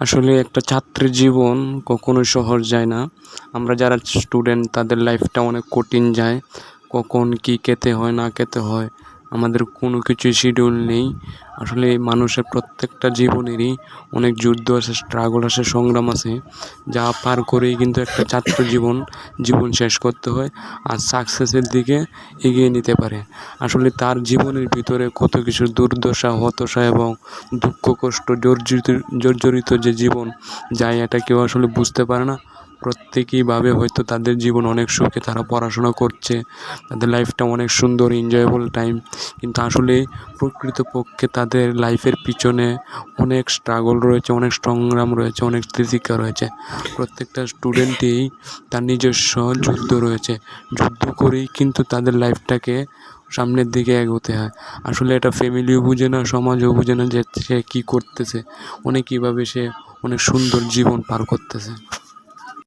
আসলে একটা ছাত্রের জীবন কখনো সহজ যায় না। আমরা যারা স্টুডেন্ট তাদের লাইফটা অনেক কঠিন যায়। কখন কী খেতে হয়, না খেতে হয়। আমাদের কোনো কিছু শিডিউল নেই। আসলে মানুষের প্রত্যেকটা জীবনেরই অনেক যুদ্ধ আছে স্ট্রাগল আছে, সংগ্রাম আছে, যা পার করেই কিন্তু একটা ছাত্র জীবন জীবন শেষ করতে হয় আর সাকসেসের দিকে এগিয়ে নিতে পারে। আসলে তার জীবনের ভিতরে কত কিছু দুর্দশা, হতাশা এবং দুঃখ, কষ্ট জর্জরিত জর্জরিত যে জীবন যায় এটা কেউ আসলে বুঝতে পারে না। প্রত্যেকেই ভাবে হয়তো তাদের জীবন অনেক সুখে, তারা পড়াশোনা করছে, তাদের লাইফটা অনেক সুন্দর এনজয়েবল টাইম কিন্তু আসলে প্রকৃতপক্ষে তাদের লাইফের পিছনে অনেক স্ট্রাগল রয়েছে, অনেক সংগ্রাম রয়েছে, অনেক তিতিক্ষা রয়েছে। প্রত্যেকটা স্টুডেন্টেই তার নিজস্ব যুদ্ধ রয়েছে। যুদ্ধ করেই কিন্তু তাদের লাইফটাকে সামনের দিকে এগোতে হয়। আসলে এটা ফ্যামিলিও বুঝে না, সমাজও বুঝে না যে সে কী করতেছে। অনেক কীভাবে সে অনেক সুন্দর জীবন পার করতেছে।